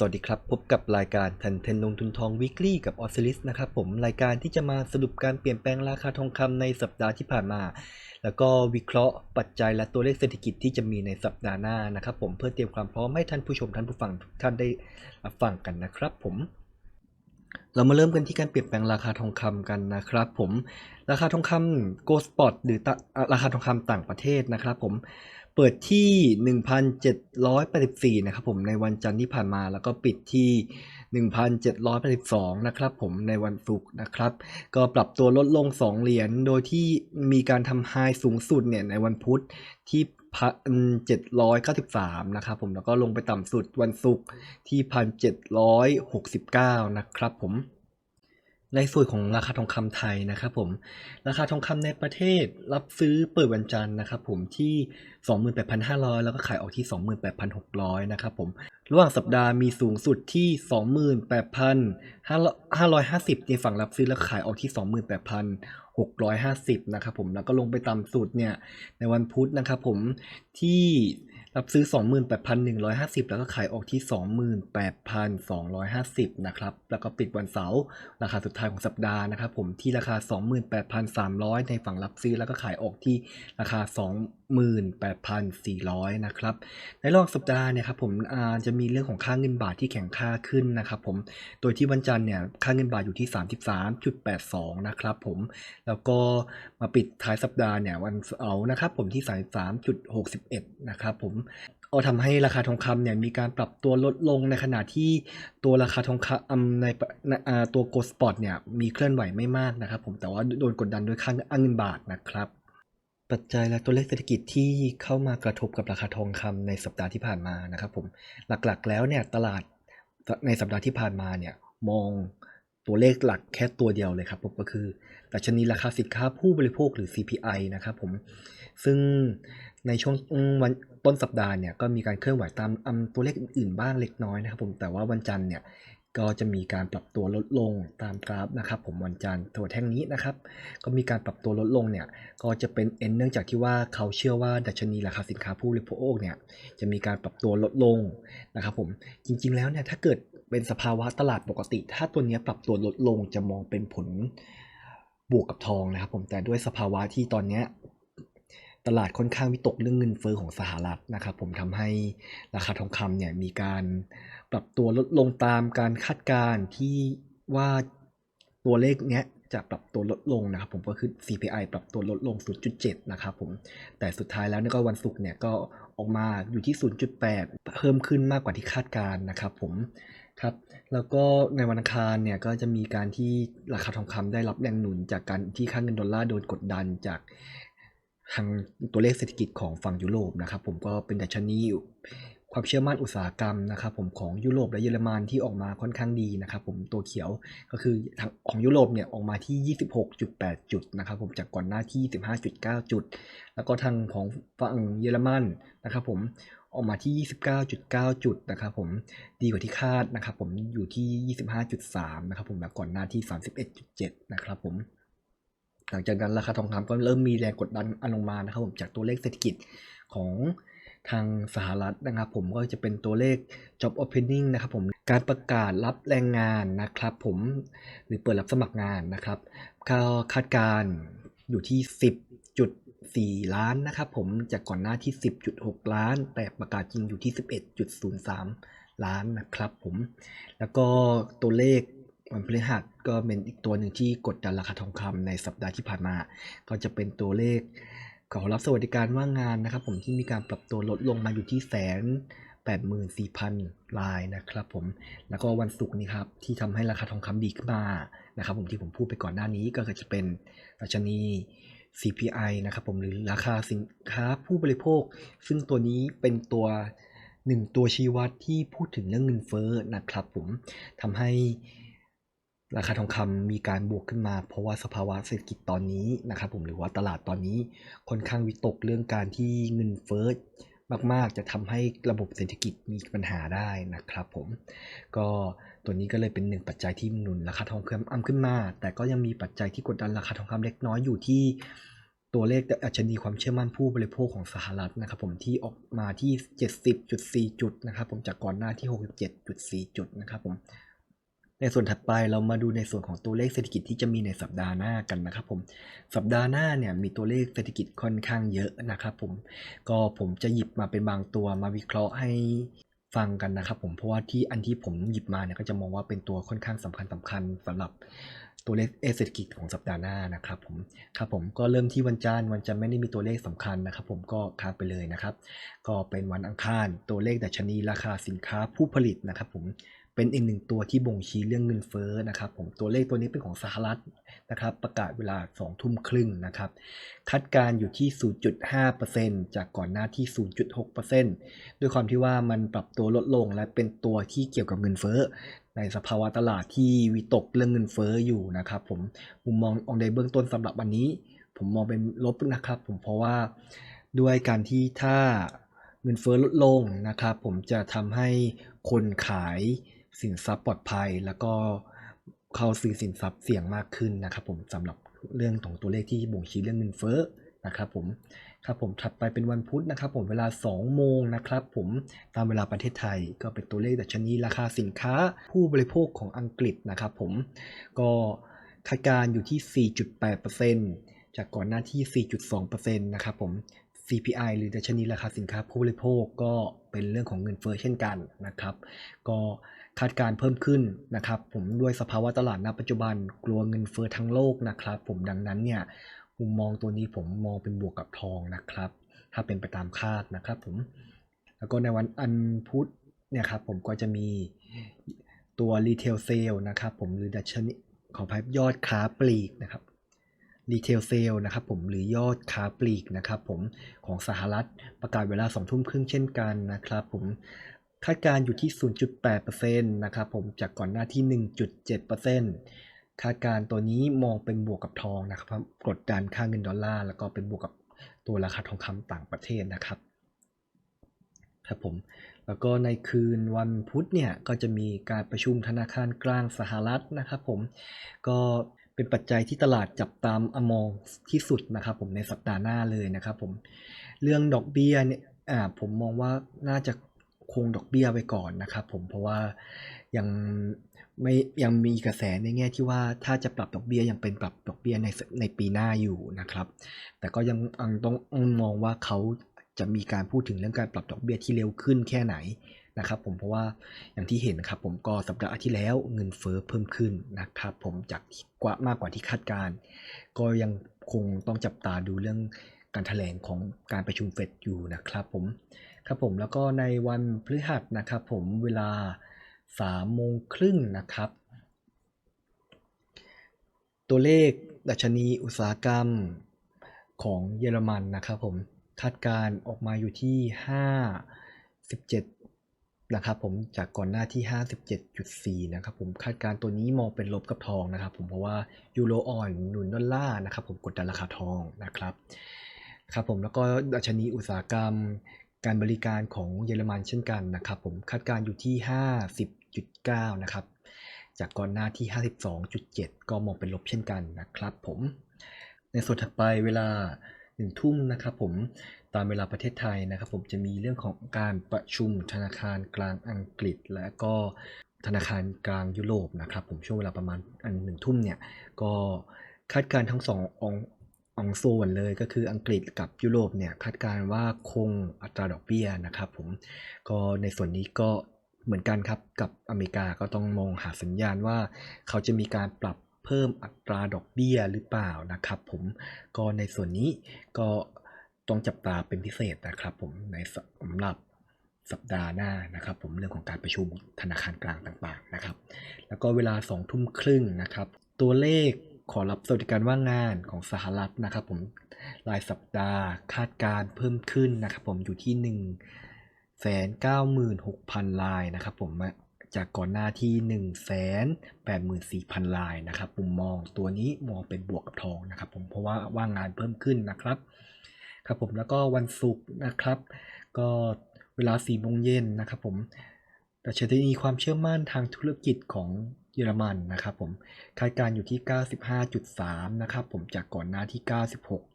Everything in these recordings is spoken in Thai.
สวัสดีครับ พบกับรายการทันเทนลงทุนทองวีคลี่กับออสซิลิสนะครับผมรายการที่จะมาสรุปการเปลี่ยนแปลงราคาทองคำในสัปดาห์ที่ผ่านมา แล้วก็วิเคราะห์ปัจจัยและตัวเลขเศรษฐกิจที่จะมีในสัปดาห์หน้านะครับผมเพื่อเตรียมความพร้อมให้ท่านผู้ชมท่านผู้ฟังทุกท่านได้รับฟังกันนะครับผมเรามาเริ่มกันที่การเปลี่ยนแปลงราคาทองคำกันนะครับผมราคาทองคำโกลสปอตหรือราคาทองคำต่างประเทศนะครับผม เปิดที่ 1,784 นะครับผมในวันจันทร์ที่ผ่านมา แล้วก็ปิดที่ 1,782 นะครับผมในวันศุกร์นะครับ ก็ปรับตัวลดลง 2 เหรียญ โดยที่มีการทำไฮสูงสุดเนี่ยในวันพุธที่พันเจ็ดร้อยเก้าสิบสามนะครับผมแล้วก็ลงไปต่ำสุดวันศุกร์ที่พันเจ็ดร้อยหกสิบเก้านะครับผม ในส่วนของราคาทองคำไทยนะครับผมราคาทองคำในประเทศรับซื้อเปิดวันจันทร์นะครับผมที่ 28,500 แล้วก็ขายออกที่ 28,600 นะครับผมระหว่างสัปดาห์มีสูงสุดที่ 28,550 ในฝั่งรับซื้อแล้วขายออกที่ 28,650 นะครับผมแล้วก็ลงไปต่ำสุดเนี่ยในวันพุธนะครับผมที่ รับซื้อ 28,150 แล้วก็ขายออกที่ 28,250 นะครับ แล้วก็ปิดวันเสาร์ราคาสุดท้ายของสัปดาห์นะครับผมที่ราคา 28,300 ในฝั่งรับซื้อแล้วก็ขายออกที่ราคา 28,400 นะครับ ในรอบสัปดาห์เนี่ยครับผมจะมีเรื่องของค่าเงินบาทที่แข็งค่าขึ้นนะครับผม โดยที่วันจันทร์เนี่ยค่าเงินบาทอยู่ที่ 33.82 นะครับผม แล้วก็มาปิดท้ายสัปดาห์เนี่ยวันเสาร์นะครับผมที่ 33.61 นะครับผมก็ทำให้ราคาทองคำเนี่ยมีการปรับตัวลดลงในขณะที่ตัวราคาทองคำในในอ่าตัวโกลด์สปอตเนี่ยมีเคลื่อนไหวไม่มากนะครับผมแต่ว่าโดนกดดันโดยค่าเงินบาทนะครับปัจจัยและตัวเลขเศรษฐกิจที่เข้ามากระทบกับราคาทองคำในสัปดาห์ที่ผ่านมานะครับผมหลักๆ แล้วเนี่ยตลาดในสัปดาห์ที่ผ่านมาเนี่ยมองตัวเลขหลักแค่ตัวเดียวเลยครับผมก็คือดัชนีราคาสินค้าผู้บริโภคหรือ CPI นะครับผมซึ่งในช่วงวัน ต้นสัปดาห์เนี่ยก็มีการเคลื่อนไหวตามอำตัวเลขอื่นๆบ้างเล็กน้อยนะครับผมแต่ว่าวันจันทร์เนี่ยก็จะมีการปรับตัวลดลงตามกราฟนะครับ ผมวันจันทร์ตัวแท่งนี้นะครับ ก็มีการปรับตัวลดลงเนี่ยก็จะเป็นเอ็นเนื่องจากที่ว่าเขาเชื่อว่าดัชนีราคาสินค้าผู้บริโภคเนี่ยจะมีการปรับตัวลดลงนะครับผมจริง ๆ แล้วเนี่ยถ้าเกิดเป็นสภาวะตลาดปกติ ถ้าตัวเนี้ยปรับตัวลดลงจะมองเป็นผลบวกกับทองนะครับผมแต่ด้วยสภาวะที่ตอนเนี้ย ตลาดค่อนข้างวิตกเรื่องเงินเฟ้อของสหรัฐนะครับ ผมทำให้ราคาทองคำเนี่ยมีการปรับตัวลดลงตามการคาดการณ์ที่ว่าตัวเลขเนี้ยจะปรับตัวลดลงนะครับผมก็คือ CPI ปรับตัวลดลง 0.7 นะครับผมแต่สุดท้ายแล้วนี่ก็วันศุกร์เนี่ยก็ออกมาอยู่ที่ 0.8 เพิ่มขึ้นมากกว่าที่คาดการณ์นะครับผมครับแล้วก็ในวันอังคารเนี่ยก็จะมีการที่ราคาทองคำได้รับแรงหนุนจากการที่ค่าเงินดอลลาร์โดนกดดันจาก ทางตัวเลขเศรษฐกิจของฝั่งยุโรปนะครับ ผมก็เป็นดัชนีความเชื่อมั่นอุตสาหกรรมนะครับ ผมของยุโรปและเยอรมันที่ออกมาค่อนข้างดีนะครับ ผมตัวเขียวก็คือทางของยุโรปเนี่ยออกมาที่ 26.8 จุดนะครับ ผมจากก่อนหน้าที่15.9 จุด แล้วก็ทางของฝั่งเยอรมันนะครับ ผมออกมาที่ 29.9 จุดนะครับ ผมดีกว่าที่คาดนะครับ ผมอยู่ที่ 25.3 นะครับ ผมแล้วก่อนหน้าที่ 31.7 นะครับ ผม หลังจากนั้นราคาทองคำก็เริ่มมีแรงกดดันอันลงมานะครับผมจากตัวเลขเศรษฐกิจของทางสหรัฐนะครับผมก็จะเป็นตัวเลข job opening นะครับผมการประกาศรับแรงงานนะครับผมหรือเปิดรับสมัครงานนะครับก็คาดการณ์อยู่ที่ 10.4 ล้านนะครับผมจากก่อนหน้าที่ 10.6 ล้าน แต่ประกาศจริงอยู่ที่ 11.03 ล้านนะครับผมแล้วก็ตัวเลข วันพฤหัสก็เป็นอีกตัวหนึ่งที่กดดันราคาทองคำในสัปดาห์ที่ผ่านมา ก็จะเป็นตัวเลขของรับสวัสดิการว่างงานนะครับ ผมที่มีการปรับตัวลดลงมาอยู่ที่แสนแปดหมื่นสี่พันรายนะครับผม แล้วก็วันศุกร์นี้ครับ ที่ทำให้ราคาทองคำดีขึ้นมานะครับผมที่ผมพูดไปก่อนหน้านี้ก็จะเป็นดัชนี CPI นะครับผมหรือราคาสินค้าผู้บริโภค ซึ่งตัวนี้เป็นตัวหนึ่งตัวชี้วัดที่พูดถึงเรื่องเงินเฟ้อนะครับผมทำให้ ราคาทองคำมีการบวกขึ้นมา เพราะว่าสภาวะเศรษฐกิจตอนนี้นะครับผมหรือว่าตลาดตอนนี้ค่อนข้างวิตกเรื่องการที่เงินเฟ้อมาก ๆ จะทำให้ระบบเศรษฐกิจมีปัญหาได้นะครับผม ก็ตัวนี้ก็เลยเป็นหนึ่งปัจจัยที่หนุนราคาทองคำอ้ำขึ้นมา แต่ก็ยังมีปัจจัยที่กดดันราคาทองคำเล็กน้อยอยู่ที่ตัวเลขอัชนีความเชื่อมั่นผู้บริโภคของสหรัฐนะครับผมที่ออกมาที่ 70.4 จุดนะครับผมจากก่อนหน้าที่ 67.4 จุดนะครับผม ในส่วนถัดไปเรามาดูในส่วนของตัวเลขเศรษฐกิจที่จะมีในสัปดาห์หน้ากันนะครับผม สัปดาห์หน้าเนี่ยมีตัวเลขเศรษฐกิจค่อนข้างเยอะนะครับผม ก็ผมจะหยิบมาเป็นบางตัวมาวิเคราะห์ให้ฟังกันนะครับผมเพราะว่าที่อันที่ผมหยิบมาเนี่ยก็จะมองว่าเป็นตัวค่อนข้างสำคัญสำคัญสำหรับตัวเลขเศรษฐกิจของสัปดาห์หน้านะครับผมครับผมก็เริ่มที่วันจันทร์วันจันทร์ไม่ได้มีตัวเลขสำคัญนะครับ ผมก็ค้างไปเลยนะครับ ก็เป็นวันอังคารตัวเลขดัชนีราคาสินค้าผู้ผลิตนะครับผม เป็นอีกหนึ่งตัวที่บ่งชี้เรื่องเงินเฟ้อนะครับผมตัวเลขตัวนี้เป็นของสหรัฐนะครับประกาศเวลา2ทุ่มครึ่งนะครับคาดการณ์อยู่ที่ 0.5%จากก่อนหน้าที่ 0.6%ด้วยความที่ว่ามันปรับตัวลดลงและเป็นตัวที่เกี่ยวกับเงินเฟ้อในสภาวะตลาดที่วิตกเรื่องเงินเฟ้ออยู่นะครับผมมุมมององในเบื้องต้นสำหรับวันนี้ ผมมองเป็นลบนะครับผมเพราะว่าด้วยการที่ถ้าเงินเฟ้อลดลงนะครับผมจะทำให้คนขาย สินทรัพย์ปลอดภัย แล้วก็เข้าซื้อสินทรัพย์เสี่ยงมากขึ้นนะครับ ผมสำหรับเรื่องของตัวเลขที่บ่งชี้เรื่องเงินเฟ้อนะครับผมครับผมถัดไปเป็นวันพุธนะครับ ผมเวลา 2 โมงนะครับ ผมตามเวลาประเทศไทยก็เป็นตัวเลขดัชนีราคาสินค้าผู้บริโภคของอังกฤษนะครับ ผมก็คาดการณ์อยู่ที่ 4.8%จากก่อนหน้าที่ 4.2%นะครับผม CPI หรือดัชนีราคาสินค้าผู้บริโภคก็เป็นเรื่องของเงินเฟ้อเช่นกันนะครับ ก็คาดการเพิ่มขึ้นนะครับ ผมด้วยสภาวะตลาดณปัจจุบันกลัวเงินเฟ้อทั้งโลกนะครับ ผมดังนั้นเนี่ยมุมมองตัวนี้ผมมองเป็นบวกกับทองนะครับ ถ้าเป็นไปตามคาดนะครับ ผมแล้วก็ในวันอันพุธเนี่ยครับผมก็จะมีตัว retail sale นะครับ ผมหรือดัชนีขออภัยยอดค้าปลีกนะครับ รีเทลเซลนะครับผมหรือยอดค้าปลีกนะครับผมของสหรัฐประกาศเวลา 2 ทุ่มครึ่งเช่นกันนะครับผมคาดการณ์อยู่ที่ 0.8%นะครับผมจากก่อนหน้าที่ 1.7%คาดการณ์ตัวนี้มองเป็นบวกกับทองนะครับกดดันค่าเงินดอลลาร์แล้วก็เป็นบวกกับตัวราคาทองคำต่างประเทศนะครับครับผมแล้วก็ในคืนวันพุธเนี่ยก็จะมีการประชุมธนาคารกลางสหรัฐนะครับผมก็ เป็นปัจจัยที่ตลาดจับตามอมองที่สุดนะครับผมในสัปดาห์หน้าเลยนะครับผมเรื่องดอกเบี้ยเนี่ยอ่าผมมองว่าน่าจะคงดอกเบี้ยไว้ก่อนนะครับผมเพราะว่ายังไม่ยังมีกระแสในแง่ที่ว่าถ้าจะปรับดอกเบี้ยยังเป็นปรับดอกเบี้ยในในปีหน้าอยู่นะครับ แต่ก็ยังยังต้องมองว่าเขาจะมีการพูดถึงเรื่องการปรับดอกเบี้ยที่เร็วขึ้นแค่ไหน นะครับผมเพราะว่าอย่างที่เห็นนะครับผมก็สัปดาห์ที่แล้วเงินเฟ้อเพิ่มขึ้นนะครับผมจากกว่ามากกว่าที่คาดการก็ยังคงต้องจับตาดูเรื่องการแถลงของการประชุมเฟดอยู่นะครับผมครับผมแล้วก็ในวันพฤหัสนะครับผมเวลา3โมงครึ่งนะครับ ตัวเลขดัชนีอุตสาหกรรมของเยอรมันนะครับผมคาดการออกมาอยู่ที่57 นะครับผมจากก่อนหน้าที่ 57.4 นะครับผมคาดการ์ตัวนี้มองเป็นลบกับทองนะครับผมเพราะว่ายูโรอ่อนหนุนดอลลาร์นะครับผมกดดันราคาทองนะครับครับผมแล้วก็ดัชนีอุตสาหกรรม การบริการของเยอรมันเช่นกันนะครับผมคาดการอยู่ที่ 50.9 นะครับจากก่อนหน้าที่ 52.7 ก็มองเป็นลบเช่นกันนะครับผมในส่วนถัดไปเวลาหนึ่งทุ่มนะครับผม ตามเวลาประเทศไทยนะครับ ผมจะมีเรื่องของการประชุมธนาคารกลางอังกฤษ และก็ธนาคารกลางยุโรปนะครับ ผมช่วงเวลาประมาณอันหนึ่งทุ่มเนี่ยก็คาดการณ์ทั้งสองององโซนเลยก็คืออังกฤษกับยุโรปเนี่ยคาดการณ์ว่าคงอัตราดอกเบี้ยนะครับผมก็ในส่วนนี้ก็เหมือนกันครับกับอเมริกาก็ต้องมองหาสัญญาณว่า เขาจะมีการปรับเพิ่มอัตราดอกเบี้ยหรือเปล่านะครับผมก็ในส่วนนี้ก็ ต้องจับตาเป็นพิเศษนะครับ ผมในสำหรับสัปดาห์หน้านะครับ ผมเรื่องของการประชุมธนาคารกลางต่างๆนะครับ แล้วก็เวลา2องทุ่มครึ่งนะครับ ตัวเลขขอรับสวัสดิการว่างงานของสหรัฐนะครับ ผมรายสัปดาห์คาดการเพิ่มขึ้นนะครับ ผมอยู่ที่1นึ่งแสนเก้าหมื่นหกพันลายนะครับ ผมจากก่อนหน้าที่1นึ่งแสนแปดหมื่นสี่พันลายนะครับมุมมองตัวนี้มองเป็นบวกกับทองนะครับ ผมเพราะว่าว่างงานเพิ่มขึ้นนะครับ ครับผมแล้วก็วันศุกร์นะครับ ก็เวลา4ี่โมงเย็นนะครับผมดัชนีความเชื่อมั่นทางธุรกิจของเยอรมันนะครับผมคาดการณ์อยู่ที่ 95.3 นะครับผมจากก่อนหน้าที่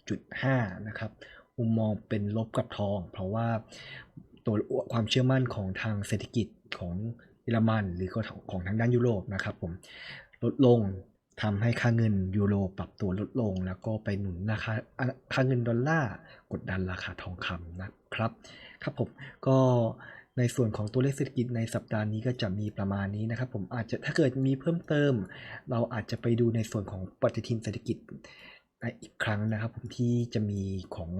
96.5 นะครับมุมมองเป็นลบกับทอง เพราะว่าตัวความเชื่อมั่นของทางเศรษฐกิจของเยอรมัน หรือของทางด้านยุโรปนะครับผมลดลง ทำให้ค่าเงินยูโรปรับตัวลดลง แล้วก็ไปหนุนราคาค่าเงินดอลลาร์กดดันราคาทองคำนะครับ ครับผมก็ในส่วนของตัวเลขเศรษฐกิจในสัปดาห์นี้ก็จะมีประมาณนี้นะครับ ผมอาจจะถ้าเกิดมีเพิ่มเติม เราอาจจะไปดูในส่วนของปฏิทินเศรษฐกิจอีกครั้งนะครับ ผมที่จะมีของ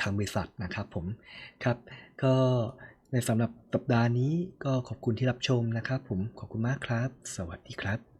ทางบริษัทนะครับผมครับ ก็ในสำหรับสัปดาห์นี้ก็ขอบคุณที่รับชมนะครับ ผมขอบคุณมากครับ สวัสดีครับ